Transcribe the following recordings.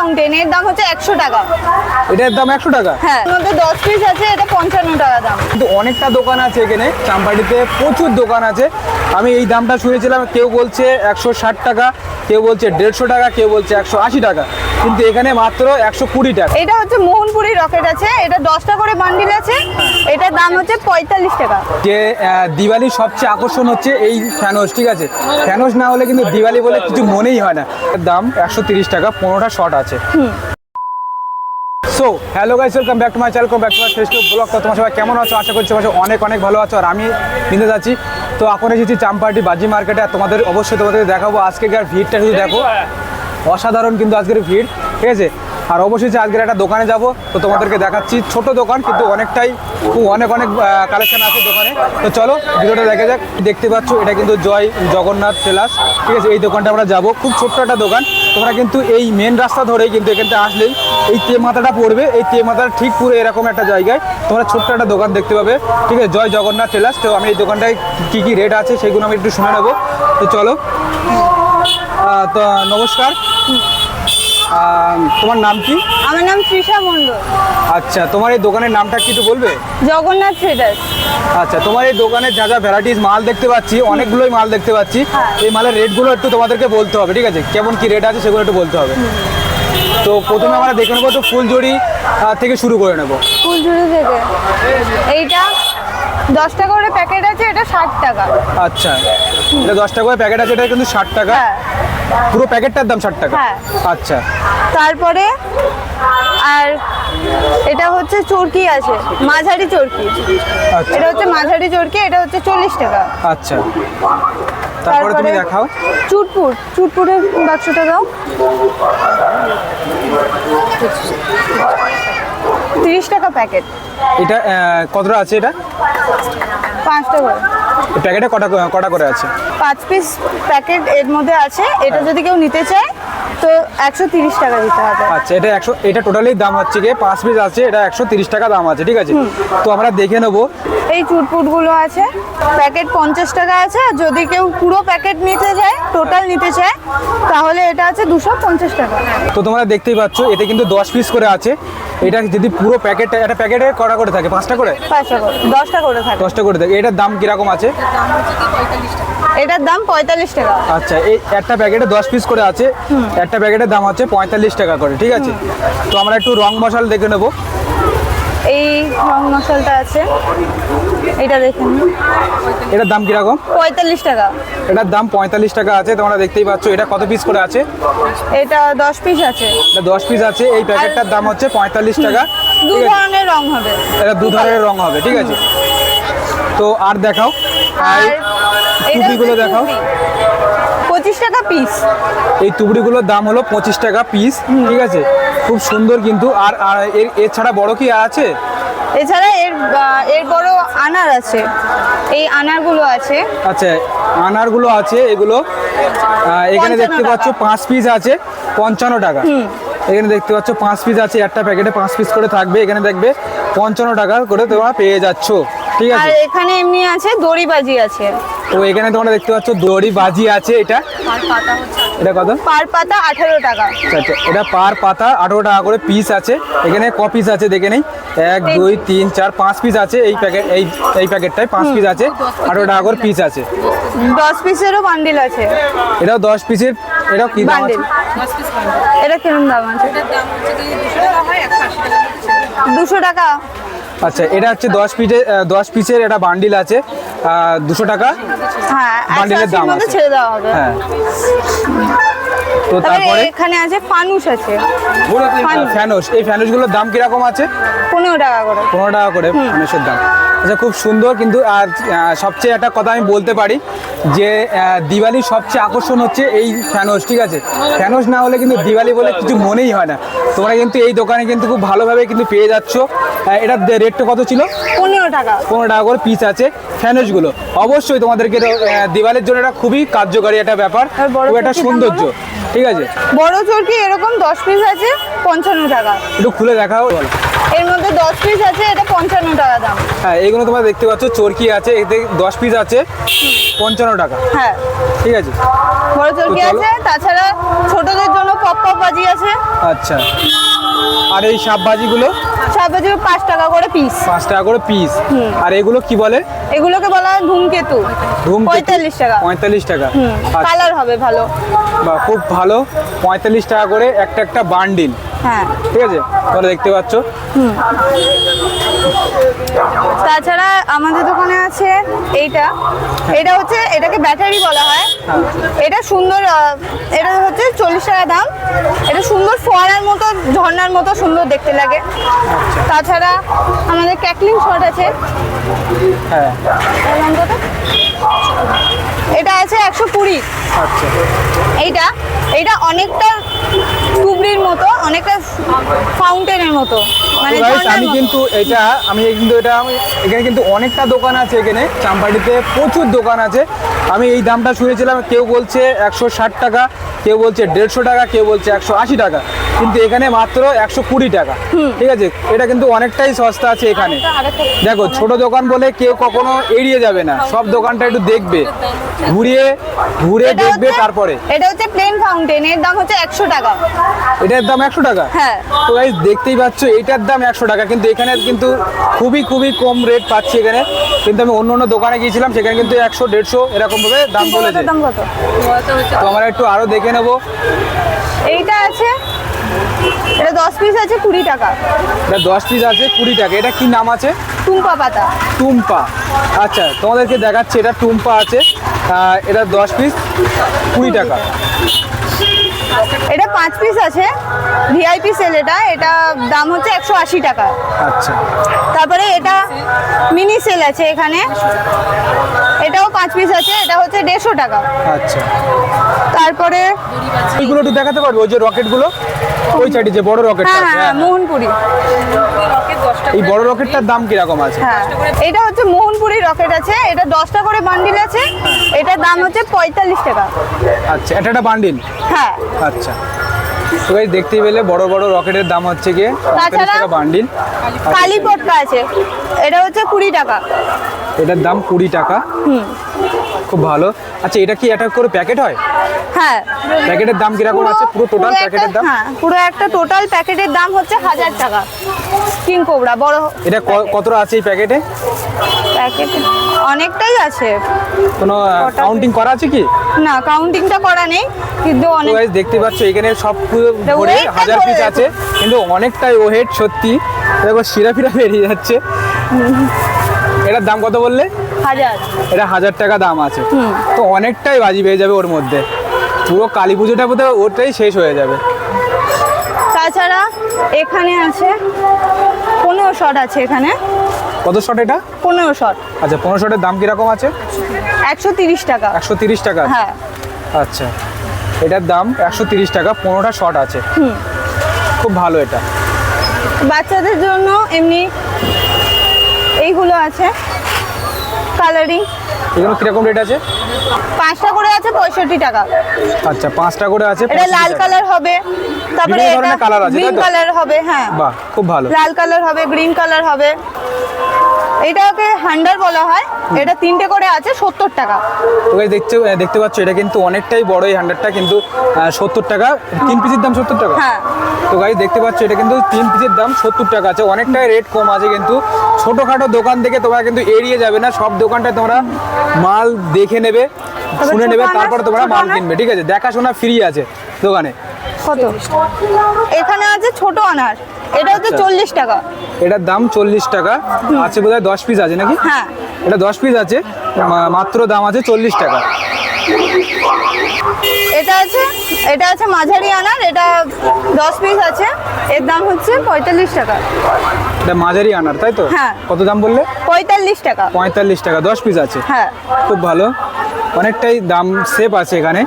Fountain এর দাম হচ্ছে একশো টাকা। এটার দাম একশো টাকা? হ্যাঁ মধ্যে দশ পিস আছে এটা পঞ্চান্ন টাকা দাম। কিন্তু অনেকটা দোকান আছে এখানে চাম্পাটিতে প্রচুর দোকান আছে। আমি এই দামটা শুনেছিলাম কেউ বলছে একশো ষাট টাকা কেউ বলছে দেড়শো টাকা কেউ বলছে একশো আশি টাকা। কিন্তু এখানে মাত্র একশো কুড়ি টাকা। এটা হচ্ছে মোহনপুরি রকেট আছে এটা দশটা করে বান্ডিল আছে এটার দাম হচ্ছে পঁয়তাল্লিশ টাকা। যে দিওয়ালির সবচেয়ে আকর্ষণ হচ্ছে এই ফ্যানোস ঠিক আছে? ফ্যানোস না হলে কিন্তু দিওয়ালি বলে কিছু মনেই হয় না। এর দাম একশো তিরিশ টাকা পনেরোটা শর্ট আছে। So hello guys welcome back to my channel back to my Facebook blog তো তোমার সবাই কেমন আছো? আশা করছি তোমার সবাই অনেক অনেক ভালো আছো আর আমি কিনতে যাচ্ছি। তো এখন এসেছি চাম্পাটি বাজি মার্কেটে আর তোমাদের অবশ্যই তোমাদের দেখাবো। আজকের ভিড়টা শুধু দেখো অসাধারণ কিন্তু আজকের ভিড়। ঠিক আছে? আর অবশেষে আজকের একটা দোকানে যাব। তো তোমাদেরকে দেখাচ্ছি ছোট দোকান, কিন্তু অনেকটাই অনেক অনেক কালেকশন আছে দোকানে। তো চলো, ভিডিওটা দেখা যাক। দেখতে পাচ্ছ, এটা কিন্তু জয় জগন্নাথ টেলার্স ঠিক আছে, এই দোকানটা আমরা যাব। খুব ছোট্ট একটা দোকান। তোমরা কিন্তু এই মেন রাস্তা ধরেই কিন্তু এখানটা আসলেই এই তে মাথাটা পড়বে। এই তে মাথাটা ঠিক পুরো এরকম একটা জায়গায় তোমরা ছোট্ট একটা দোকান দেখতে পাবে। ঠিক আছে, জয় জগন্নাথ টেলার্স তো আমি এই দোকানটায় কী কী রেট আছে, সেগুলো আমি একটু শুনে নেব। তো চলো তো নমস্কার। তোমার নাম কি? আমার নাম তৃষা মণ্ডল। আচ্ছা তোমার এই দোকানের নামটা কি একটু বলবে? জগন্নাথ ট্রেডার্স আচ্ছা তোমার এই দোকানে যা যা ভ্যারাইটিস মাল দেখতে পাচ্ছি অনেকগুলোই মাল দেখতে পাচ্ছি। এই মালের রেটগুলো একটু তোমাদেরকে বলতে হবে ঠিক আছে? কেমন কি রেট আছে সেগুলো একটু বলতে হবে। তো প্রথমে আমরা দেখে নেব তো ফুলজড়ি আহ, থেকে শুরু করে নেব। ফুলঝুরি থেকে। এইটা দশটা করে প্যাকেট আছে এটা ষাট টাকা। আচ্ছা এটা দশ টাকা করে প্যাকেট আছে এটা কিন্তু ষাট টাকা। হ্যাঁ। পুরো প্যাকেটটার দাম ষাট টাকা? হ্যাঁ। আচ্ছা। তারপরে আর এটা হচ্ছে চরকি আছে মাঝারি চরকি। আচ্ছা। এটা হচ্ছে মাঝারি চরকি এটা হচ্ছে চল্লিশ টাকা। আচ্ছা। তারপরে তুমি দেখাও। চুটপুট চুটপুটের বাক্সটা দাও। তিরিশ টাকা প্যাকেট। এটা কতটা আছে এটা? পাঁচটা করে। প্যাকেটে কটা কটা করে আছে? পাঁচ পিস প্যাকেট এর মধ্যে আছে। এটা যদি কেউ নিতে চায় তো একশো তিরিশ টাকা দিতে হবে। আচ্ছা এটা একশো এটা টোটালি দাম হচ্ছে গিয়ে পাঁচ পিস আছে এটা একশো তিরিশ টাকা দাম আছে ঠিক আছে? তো আমরা দেখে নেব। এই চুটপুটগুলো আছে প্যাকেট পঞ্চাশ টাকা আছে আর যদি কেউ পুরো প্যাকেট নিতে চায় টোটাল নিতে চায় তাহলে এটা আছে দুশো পঞ্চাশ টাকা। তো তোমরা দেখতেই পাচ্ছ এতে কিন্তু দশ পিস করে আছে। এটা যদি পুরো প্যাকেটটা একটা প্যাকেটে কটা করে থাকে? পাঁচটা করে? পাঁচটা করে দশটা করে থাকে। দশটা করে থাকে। এটার দাম কীরকম আছে? এটার দাম পঁয়তাল্লিশ টাকা। আচ্ছা এই একটা প্যাকেটে দশ পিস করে আছে। একটা প্যাকেটের দাম হচ্ছে পঁয়তাল্লিশ টাকা করে ঠিক আছে? তো আমরা একটু রং মশাল দেখে নেব। এই রং মশালটা আছে। এটা দেখুন এটার দাম কীরকম? পঁয়তাল্লিশ টাকা। এটার দাম পঁয়তাল্লিশ টাকা আছে তোমরা দেখতেই পাচ্ছ। এটা কত পিস করে আছে? এটা দশ পিস আছে। এটা দশ পিস আছে এই প্যাকেটটার দাম হচ্ছে পঁয়তাল্লিশ টাকা। দু ধরনের রং হবে। এটা দু ধরনের রং হবে ঠিক আছে? তো আর দেখাও। আর টুপিগুলো দেখাও। পঁচিশ টাকা পিস এই তুবড়িগুলোর দাম হলো পঁচিশ টাকা পিস ঠিক আছে? খুব সুন্দর কিন্তু আর এর এছাড়া বড় কি আছে? এছাড়া এর এর বড় আনার আছে। এই আনারগুলো আছে। আচ্ছা আনারগুলো আছে এগুলো এখানে দেখতে পাচ্ছ পাঁচ পিস আছে পঞ্চান্ন টাকা। এখানে দেখতে পাচ্ছ পাঁচ পিস আছে একটা প্যাকেটে পাঁচ পিস করে থাকবে এখানে দেখবে পঞ্চান্ন টাকা করে তোমরা পেয়ে যাচ্ছ ঠিক আর আছে এখানে এমনি আছে দড়িবাজি আছে। তো এখানে তোমরা দেখতে পাচ্ছ দড়ি বাজি আছে এটা। এটা কত? পার পাতা আঠারো টাকা। আচ্ছা এটা পার পাতা আঠারো টাকা করে পিস আছে। এখানে ক পিস আছে দেখে নেই? এক দুই তিন চার পাঁচ পিস আছে। এই প্যাকেট এই এই প্যাকেটটায় পাঁচ পিস আছে। আঠারো টাকা করে পিস আছে। দশ পিসেরও বান্ডিল আছে। এটাও দশ পিসের এটাও কি দাম আছে? এটা কিরম দাম আছে? দুশো টাকা আচ্ছা এটা হচ্ছে দশ পিসের দশ পিসের এটা বান্ডিল আছে। দুশো টাকা হ্যাঁ বান্ডিলের দাম আছে। ছেড়ে দেওয়া হবে। হ্যাঁ। তো তারপরে? এখানে আছে ফানুস আছে। ফানুস ফ্যানোস এই ফ্যানোসগুলোর দাম কীরকম আছে? পনেরো টাকা করে। পনেরো টাকা করে ফ্যানুসের দাম। আচ্ছা খুব সুন্দর কিন্তু আর সবচেয়ে একটা কথা আমি বলতে পারি যে দিওয়ালির সবচেয়ে আকর্ষণ হচ্ছে এই ফ্যানোস ঠিক আছে? ফ্যানোস না হলে কিন্তু দিওয়ালি বলে কিছু মনেই হয় না। তোমরা কিন্তু এই দোকানে কিন্তু খুব ভালোভাবে কিন্তু পেয়ে যাচ্ছ। এটার রেটটা কত ছিল? পনেরো টাকা। পনেরো টাকা করে পিস আছে ফ্যানোসগুলো। অবশ্যই তোমাদেরকে দিওয়ালির জন্য এটা খুবই কার্যকারী একটা ব্যাপার। একটা সৌন্দর্য ঠিক আছে? বড় চরকি এরকম দশ পিস আছে পঞ্চান্ন টাকা। একটু খুলে দেখাও। বলো এর মধ্যে দশ পিস আছে এটা পঞ্চান্ন টাকা দাম। হ্যাঁ এইগুলো তোমরা দেখতে পাচ্ছ চরকি আছে এতে দশ পিস আছে পঞ্চান্ন টাকা। হ্যাঁ। ঠিক আছে? বড় চরকি আছে তাছাড়া ছোটদের জন্য পপ পপ বাজি আছে। আচ্ছা। আর এই সাপ ভাজিগুলো সব বাজি পাঁচ টাকা করে পিস পাঁচ টাকা করে পিস আর এগুলো কি বলে? এগুলোকে বলা হয় ধূমকেতু। ধূমকেতু? পঁয়তাল্লিশ টাকা। পঁয়তাল্লিশ টাকা। আচ্ছা, কালার হবে ভালো। বাহ, খুব ভালো। পঁয়তাল্লিশ টাকা করে একটা একটা বান্ডিল হ্যাঁ। ঠিক আছে? তোমরা দেখতে পাচ্ছ। তাছাড়া আমাদের দোকানে আছে এইটা। এটা হচ্ছে এটাকে ব্যাটারি বলা হয়। এটা সুন্দর এটা হচ্ছে চল্লিশ টাকা দাম। এটা সুন্দর ফোয়ারার মতো ঝর্ণার মতো সুন্দর দেখতে লাগে। তাছাড়া আমাদের ক্যাকলিং শট আছে। হ্যাঁ? এটা আছে একশো কুড়ি। আচ্ছা। এইটা এইটা অনেকটা মতো অনেকটা ফাউন্টেনের মতো। মানে আমি কিন্তু এটা আমি কিন্তু এটা আমি- এখানে কিন্তু অনেকটা দোকান আছে এখানে চাম্পাটিতে প্রচুর দোকান আছে। আমি এই দামটা শুনেছিলাম কেউ বলছে একশো ষাট টাকা কেউ বলছে দেড়শো টাকা কেউ বলছে একশো আশি টাকা। কিন্তু এখানে মাত্র একশো কুড়ি টাকা। ঠিক আছে? এটা কিন্তু অনেকটাই সস্তা আছে এখানে। দেখো ছোট দোকান বলে কেউ কখনো এড়িয়ে যাবে না। সব দোকানটা একটু দেখবে। ঘুরিয়ে ঘুরে দেখবে তারপরে। এটা হচ্ছে প্লেন ফাউন্টেন এর দাম হচ্ছে একশো টাকা। এটার দাম একশো টাকা? হ্যাঁ। তো গাইজ দেখতেই পাচ্ছ এটার দাম একশো টাকা। কিন্তু এখানে কিন্তু খুবই খুবই কম রেট পাচ্ছি এখানে। কিন্তু আমি অন্য অন্য দোকানে গিয়েছিলাম সেখানে কিন্তু একশো দেড়শো এরকম ভাবে দাম বলেছে। তো আমরা একটু আরও দেখে নেব। এইটা আছে এটা দশ পিস আছে কুড়ি টাকা। এটা দশ পিস আছে কুড়ি টাকা। এটা কি নাম আছে? টুম্পা পাতা। টুম্পা। আচ্ছা তোমাদেরকে দেখাচ্ছি এটা টুম্পা আছে। এটা দশ পিস কুড়ি টাকা। এটা পাঁচ পিস আছে। ভিআইপি সেল এটা। এটা দাম হচ্ছে একশো আশি টাকা। আচ্ছা। তারপরে এটা মিনি সেল আছে এখানে। এটাও পাঁচ পিস আছে। এটা হচ্ছে দেড়শো টাকা। আচ্ছা। তারপরে ওইগুলো একটু দেখাতে পারবে? ওই যে রকেটগুলো? ওই সাইডে যে বড় রকেট হ্যাঁ, হ্যাঁ। মোহনপুরি। এই বড় রকেটটার দাম কীরকম আছে? হ্যাঁ এটা হচ্ছে মোহনপুরি রকেট আছে এটা দশটা করে বান্ডিল আছে এটার দাম হচ্ছে পঁয়তাল্লিশ টাকা। আচ্ছা এটা একটা বান্ডিল হ্যাঁ। আচ্ছা। তো গাইজ দেখতেই পেলে বড় বড় রকেটের দাম হচ্ছে পঁয়তাল্লিশ তাছাড়া- টাকা বান্ডিল কালী পটকা আছে এটা হচ্ছে কুড়ি টাকা। এটার দাম কুড়ি টাকা? হুম। খুব ভালো। আচ্ছা এটা কি এটা করে প্যাকেট হয়? হ্যাঁ। প্যাকেটের দাম কীরকম আছে? পুরো টোটাল প্যাকেটের দাম? হ্যাঁ পুরো একটা টোটাল প্যাকেটের দাম হচ্ছে হাজার টাকা। কিং কোবরা বড় এটা কতটা আছে এই প্যাকেটে প্যাকেট অনেকটাই আছে। কোনো কাউন্টিং করা আছে কি? না কাউন্টিংটা করা নেই কিন্তু অনেক গাইজ দেখতে পাচ্ছ এখানে সব ভরে হাজার পিস আছে কিন্তু অনেকটাই ওহেড সত্যি। দেখো শিরা ফিরা বেরিয়ে যাচ্ছে। এটার দাম কত বললে? হাজার। এটা হাজার টাকা দাম আছে। তো অনেকটাই বাজি পেয়ে যাবে ওর মধ্যে। পুরো কালী পুজোটা বোধহয় ওটাই শেষ হয়ে যাবে। তাছাড়া এখানে আছে পনেরো শট আছে এখানে। কত শট এটা? পনেরো শট। আচ্ছা পনেরো শটের দাম কীরকম আছে? একশো তিরিশ টাকা। একশো তিরিশ টাকা? হ্যাঁ। আচ্ছা এটার দাম একশো তিরিশ টাকা পনেরোটা শট আছে। খুব ভালো এটা। বাচ্চাদের জন্য এমনি এইগুলো আছে। কালারিং এগুলো কীরকম রেট আছে? পাঁচটা করে আছে পঁয়ষট্টি টাকা। আচ্ছা পাঁচটা করে আছে এটা লাল কালার হবে তারপরে এটা colour আছে, গ্রিন কালার হবে হ্যাঁ। বাহ খুব ভালো। লাল কালার হবে গ্রিন কালার হবে। এটাকে হান্ডার বলা হয় এটা তিনটে করে আছে সত্তর টাকা। তো দেখতে দেখতে পাচ্ছ এটা কিন্তু অনেকটাই বড় এই হান্ড্রেডটা কিন্তু সত্তর টাকা তিন পিসের দাম সত্তর টাকা? হ্যাঁ। তো গাই দেখতে পাচ্ছ এটা কিন্তু তিন পিসের দাম সত্তর টাকা আছে অনেকটাই রেট কম আছে কিন্তু ছোটোখাটো দোকান থেকে তোমরা কিন্তু এড়িয়ে যাবে না সব দোকানটায় তোমরা মাল দেখে নেবে। শুনে নেবে তারপরে তোমরা মাল কিনবে ঠিক আছে? দেখাশোনা ফ্রি আছে দোকানে। কত? এখানে আছে ছোট আনার এটা হচ্ছে আচ্ছা। চল্লিশ টাকা। এটার দাম চল্লিশ টাকা। আছে বোধহয় দশ পিস আছে নাকি? হ্যাঁ। এটা দশ পিস আছে মাত্র দাম আছে চল্লিশ টাকা। এটা আছে এটা আছে মাঝারি আনার এটা দশ পিস আছে। এর দাম হচ্ছে পঁয়তাল্লিশ টাকা। এটা মাঝারি আনার তাই তো? হ্যাঁ। কত দাম বললে? পঁয়তাল্লিশ টাকা। পঁয়তাল্লিশ টাকা দশ পিস আছে। হ্যাঁ। খুব ভালো। অনেকটাই দাম সেফ আছে এখানে।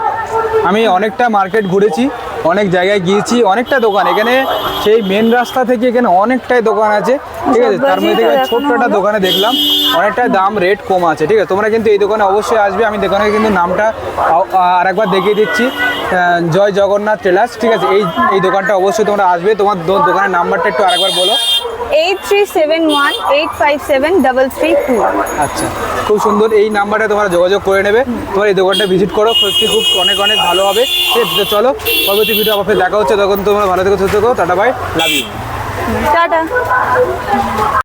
আমি অনেকটা মার্কেট ঘুরেছি অনেক জায়গায় গিয়েছি অনেকটা দোকান। এখানে সেই মেন রাস্তা থেকে এখানে অনেকটাই দোকান আছে ঠিক আছে? তার মধ্যে ছোট্ট একটা দোকানে দেখলাম অনেকটা দাম রেট কম আছে ঠিক আছে? তোমরা কিন্তু এই দোকানে অবশ্যই আসবে আমি দোকানে কিন্তু নামটা আর একবার দেখিয়ে দিচ্ছি। জয় জগন্নাথ টেলার্স ঠিক আছে? এই এই দোকানটা অবশ্যই তোমরা আসবে তোমার দোকানের নাম্বারটা একটু আরেকবার বলো। Eight three seven one eight five seven double three two আচ্ছা খুব সুন্দর এই নাম্বারে তোমরা যোগাযোগ করে নেবে। তোমার এই দোকানটা ভিজিট করো সত্যি খুব অনেক অনেক ভালো হবে। ঠিক আছে চলো পরবর্তী ভিডিও ফের দেখা হচ্ছে। তখন তোমরা ভালো থেকে সুস্থ করো tata bye love you tata.